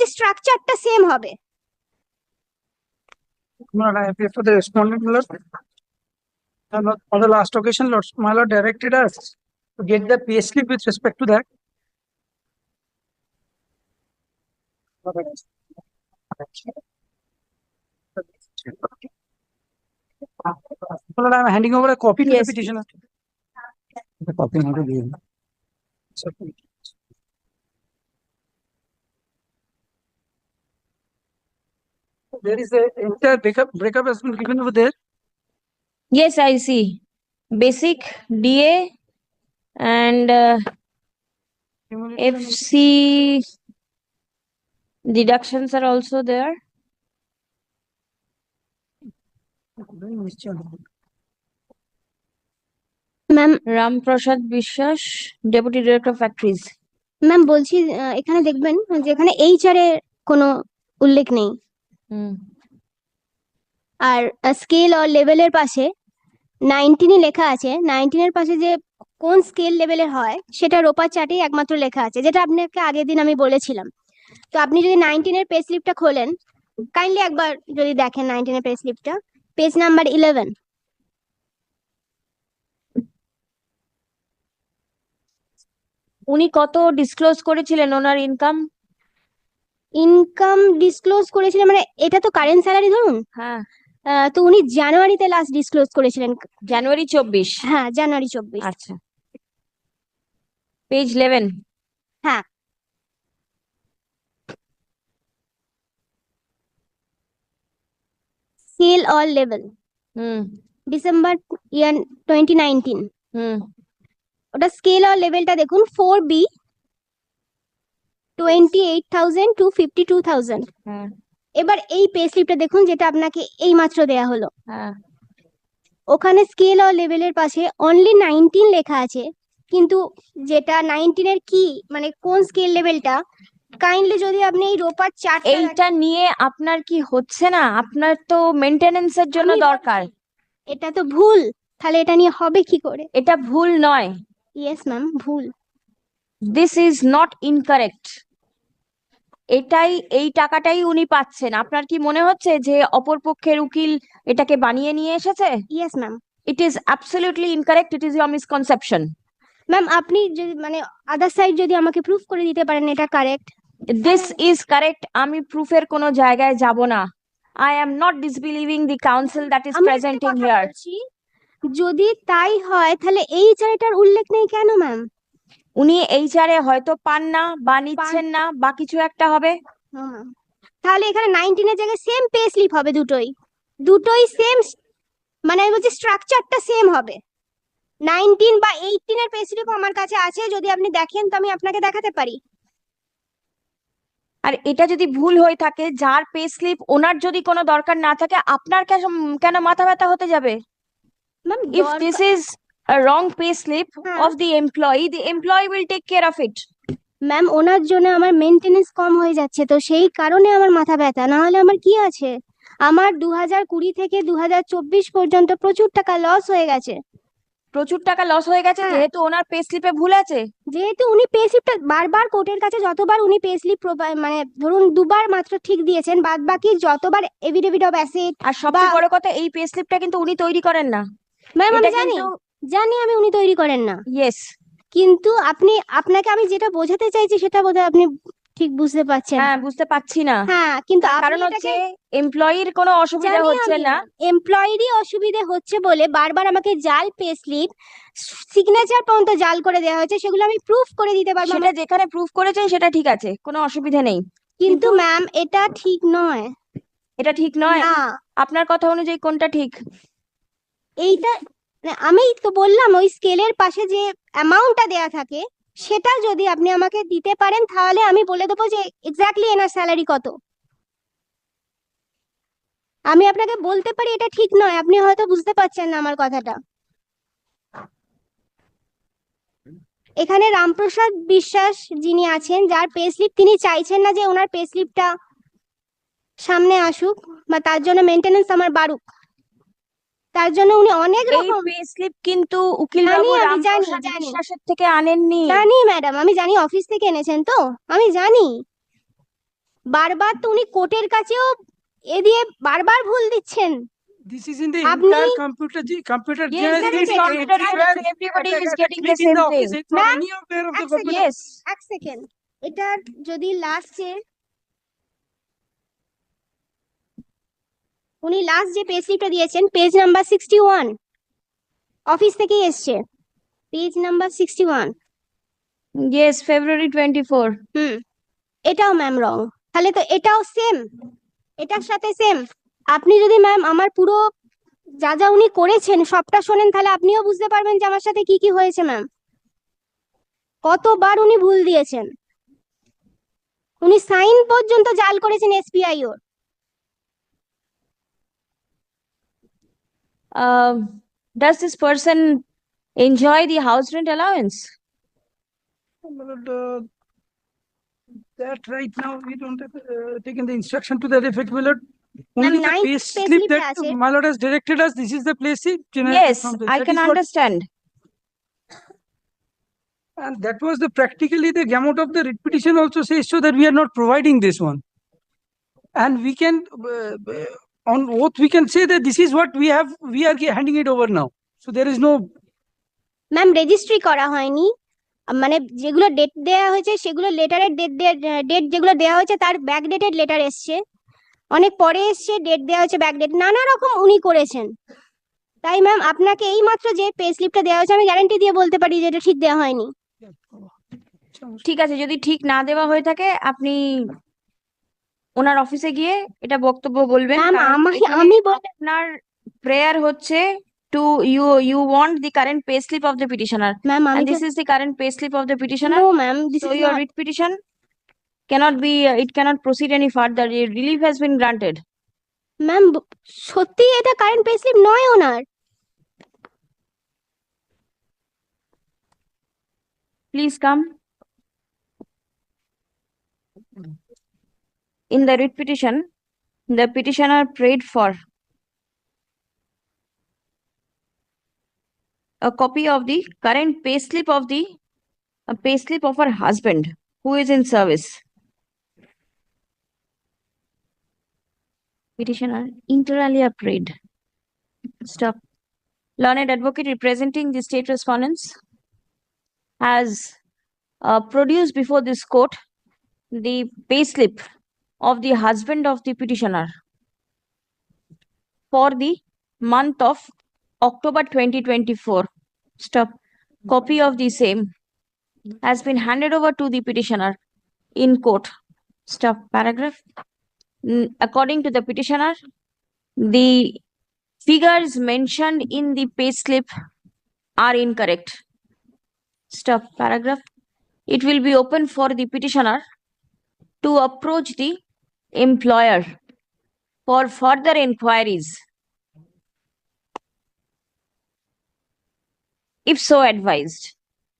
বলছি স্ট্রাকচারটা সেম হবে My lord, I appeal for the respondent, my lord. My lord, On the last occasion, Lord, my lord directed us to get the payslip with respect to that. My lord, I am handing over a copy to the Yes, petitioner. The copy not to be. There is a entire breakup, breakup has been given over there. Yes, I see. Basic, DA and uh, FC deductions are also there. Ma'am Ram Prasad Vishwas, Deputy Director of Factories. Ma'am বলছি এখানে দেখবেন যে এখানে HR এর কোনো উল্লেখ নেই আর scale আর লেভেলের পাশে নাইনটিনই লেখা আছে। নাইনটিনের পাশে যে কোন স্কেল লেভেলের হয় সেটা রোপার চার্টেই একমাত্র লেখা আছে, যেটা আপনাকে আগের দিন আমি বলেছিলাম। তো আপনি যদি নাইনটিনের পে স্লিপটা খোলেন কাইন্ডলি একবার যদি দেখেন নাইনটিনের পে স্লিপটা পেজ নাম্বার ইলেভেন উনি কত ডিসক্লোজ করেছিলেন ওনার ইনকাম? ইনকাম ডিসক্লোজ করেছিলেন মানে এটা তো কারেন্ট স্যালারি ধরুন। হ্যাঁ। তো উনি জানুয়ারিতে লাস্ট ডিসক্লোজ করেছিলেন। জানুয়ারি চব্বিশ। হ্যাঁ জানুয়ারি চব্বিশ। আচ্ছা। Page eleven scale all level hmm. December year twenty nineteen hmm. ওটা স্কেল আর লেভেলটা দেখুন four B twenty eight thousand two fifty two thousand এবার এই পে স্লিপটা দেখুন যেটা আপনাকে এই মাত্র দেয়া হলো। হ্যাঁ। ওখানে স্কেল আর লেভেলের পাশে অনলি নাইনটিন লেখা আছে কিন্তু যেটা নাইনটিনের কি মানে কোন স্কেল লেভেলটা কাইন্ডলি যদি আপনি এই রোপার চার্ট এইটা নিয়ে আপনার কি হচ্ছে না? আপনার তো মেনটেনেন্স এর জন্য দরকার। এটা তো ভুল। তাহলে এটা নিয়ে হবে কি করে? এটা ভুল নয়। ইয়েস ম্যাম ভুল। দিস ইজ নট ইনকারেক্ট এটাই এই টাকাটাই উনি পাচ্ছেন। আপনার কি মনে হচ্ছে যে অপর পক্ষের উকিল এটাকে বানিয়ে নিয়ে এসেছে? Yes ma'am it is absolutely incorrect it is your misconception ma'am আপনি যদি মানে আদার সাইড যদি আমাকে প্রুফ করে দিতে পারেন এটা কারেক্ট দিস ইজ কারেক্ট আমি প্রুফের কোনো জায়গায় যাব না। I am not disbelieving the council that is presenting here যদি তাই হয় তাহলে এই চারিটার উল্লেখ নেই কেন ম্যাম উনি এইচআরে হয়তো পান না বা নিচ্ছেন না বা কিছু একটা হবে। তাহলে এখানে নাইনটিনের জায়গায় সেম পে স্লিপ হবে দুটোই। দুটোই সেম মানে আমি বলছি স্ট্রাকচারটা সেম হবে। নাইনটিন বা এইটিনের পে স্লিপ আমার কাছে আছে যদি আপনি দেখেন তো আমি আপনাকে দেখাতে পারি। আর এটা যদি ভুল হয়ে থাকে যার পে স্লিপ ওনার যদি কোনো দরকার না থাকে আপনার কেন মাথা ব্যথা হতে যাবে? Ma'am if this is a wrong pay slip of the employee the employee will take care of it. Ma'am ওনার জন্য আমার মেনটেনেন্স কম হয়ে যাচ্ছে তো সেই কারণে আমার মাথা ব্যথা। না হলে আমার কি আছে? আমার দু হাজার কুড়ি থেকে দু হাজার চব্বিশ পর্যন্ত প্রচুর টাকা লস হয়ে গেছে। প্রচুর টাকা লস হয়ে গেছে হ্যাঁ। যেহেতু ওনার পে স্লিপে ভুল আছে? যেহেতু উনি পে স্লিপটা বারবার কোর্টের কাছে যতবার উনি পে স্লিপ মানে ধরুন দুবার মাত্র ঠিক দিয়েছেন বাদ বাকি যতবার এভিডেভিট অফ অ্যাসেট আর সবচেয়ে বা- বড় কথা এই পে স্লিপটা কিন্তু উনি তৈরি করেন না। ম্যাম আমি এটা জানি। কিন্তু জানি আমি উনি তৈরি করেন না। ইয়েস কিন্তু আপনি আপনাকে আমি যেটা বোঝাতে চাইছি সেটা বোধহয় আপনি ঠিক বুঝতে পারছেন। হ্যাঁ বুঝতে পারছি না। হ্যাঁ কিন্তু কারণ হচ্ছে এমপ্লয়ির কোনো অসুবিধা হচ্ছে না। এমপ্লয়েরই অসুবিধা হচ্ছে বলে বারবার আমাকে জাল পে স্লিপ সিগনেচার পর্যন্ত জাল করে দেওয়া হয়েছে সেগুলো আমি প্রুফ করে দিতে পারব সেটা যেখানে প্রুফ করেছেন সেটা ঠিক আছে কোনো অসুবিধা নেই। কিন্তু ম্যাম এটা ঠিক নয়। এটা ঠিক নয়? আপনার কথা অনুযায়ী কোনটা ঠিক? এইটা মানে আমি তো বললাম, ওই স্কেলের পাশে যে অ্যামাউন্টটা দেয়া থাকে, সেটা যদি আপনি আমাকে দিতে পারেন, তাহলে আমি বলে দেবো যে এক্স্যাক্টলি এনার স্যালারি কত। আমি আপনাকে বলতে পারি এটা ঠিক নয়, আপনি হয়তো বুঝতে পারছেন না আমার কথাটা। এখানে রামপ্রসাদ বিশ্বাস যিনি আছেন, যার পে স্লিপ তিনি চাইছেন না যে ওনার পে স্লিপটা সামনে আসুক, বা তার জন্য মেনটেনেন্স আমার বাড়ুক। তার জন্য উনি অনেক এই রকম পে স্লিপ কিন্তু উকিল বাবু আমি, জানি, রামপ্রসাদ বিশ্বাসের থেকে আনেননি জানি ম্যাডাম আমি জানি অফিস থেকে এনেছেন তো আমি জানি বারবার তো উনি কোর্টের কাছেও এ দিয়ে বারবার ভুল দিচ্ছেন This is in the entire computer, computer. Yes, that is computer everybody is getting the same thing. Ma'am, of the. Yes. এক সেকেন্ড এটা যদি লাস্টে উনি লাস্ট যে পেজ স্লিপটা দিয়েছেন page number sixty one office থেকেই এসছে। Page number sixty one Yes, February twenty-four. Hmm এটাও ম্যাম রং তাহলে তো এটাও সেম এটার সাথে সেম আপনি যদি ম্যাম আমার পুরো যা যা উনি করেছেন সবটা শোনেন তাহলে আপনিও বুঝতে পারবেন যে আমার সাথে কি কি হয়েছে ম্যাম কতবার উনি ভুল দিয়েছেন। উনি সাইন পর্যন্ত জাল করেছেন এসবিআই ওর। Um, does this person enjoy the house rent allowance? Uh, That right now, we don't have uh, taken the instruction to that effect, my lord. Only the pay slip that my lord has directed us, this is the place Yes. I That can is what- understand. And that was the practically the gamut of the petition also says so that we are not providing this one. And we can, uh, uh, on oath, we can say that this is what we have, we are handing it over now. So there is no, ma'am registry করা হয়নি। মানে যেগুলো date দেওয়া হয়েছে সেগুলো লেটারের date date যেগুলো দেওয়া হয়েছে তার ব্যাক ডেটেড লেটার এসছে। অনেক পরে এসছে ডেট দেওয়া হয়েছে ব্যাক ডেট নানা রকম উনি করেছেন। তাই ম্যাম আপনাকে এই মাত্র যে পে স্লিপটা দেওয়া হয়েছে আমি গ্যারান্টি দিয়ে বলতে পারি যে এটা ঠিক দেওয়া হয়নি। ঠিক আছে যদি ঠিক না দেওয়া হয়ে থাকে আপনি ওনার অফিসে গিয়ে এটা বক্তব্য বলবেন ম্যাম আমি আপনার প্রেয়ার হচ্ছে to you you want the current pay slip of the petitioner ma'am আমি and this is the current pay slip of the petitioner no ma'am this so is your writ petition cannot be uh, it cannot proceed any further The relief has been granted ma'am সত্যি এটা current pay slip নয় ওনার please come in the writ petition the petitioner prayed for a copy of the current pay slip of the a pay slip of her husband who is in service. Petitioner inter alia prayed. Stop. Learned advocate representing the state respondents has uh, produced before this court the pay slip of the husband of the petitioner for the month of October 2024. Stop. Copy of the same has been handed over to the petitioner in court. Stop. Paragraph. According to the petitioner, the figures mentioned in the pay slip are incorrect. Stop. Paragraph. It will be open for the petitioner to approach the employer for further inquiries. If so advised,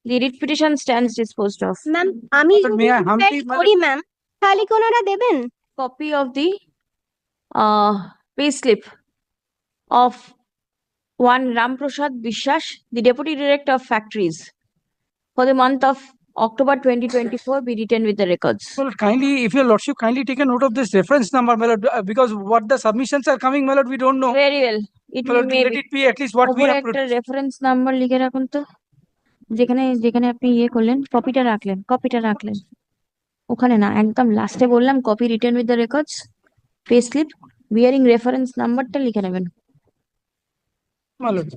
the writ petition stands disposed of. Ma'am আমি But যদি may I request humbly, madam- করি ma'am তাহলে কি ওনারা দেবেন Copy of the uh, pay slip of one Ramprasad Vishwas, the Deputy Director of Factories, for the month of October 2024 be written with the records. well, kindly, if your lordship kindly take a note of this reference number, my lord, uh, because what the submissions are coming, my lord, we don't know. Very well. It My lord, may let be. it be at least what we ওপরে have. একটা reference number লিখে রাখুন তো যেখানে যেখানে আপনি ইয়ে করলেন কপিটা রাখলেন কপিটা রাখলেন ওখানে না একদম লাস্টে বললাম copy return with the records pay slip bearing reference নাম্বারটা লিখে নেবেন My lord.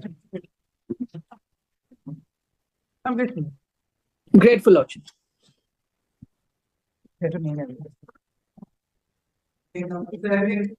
grateful option. Thank.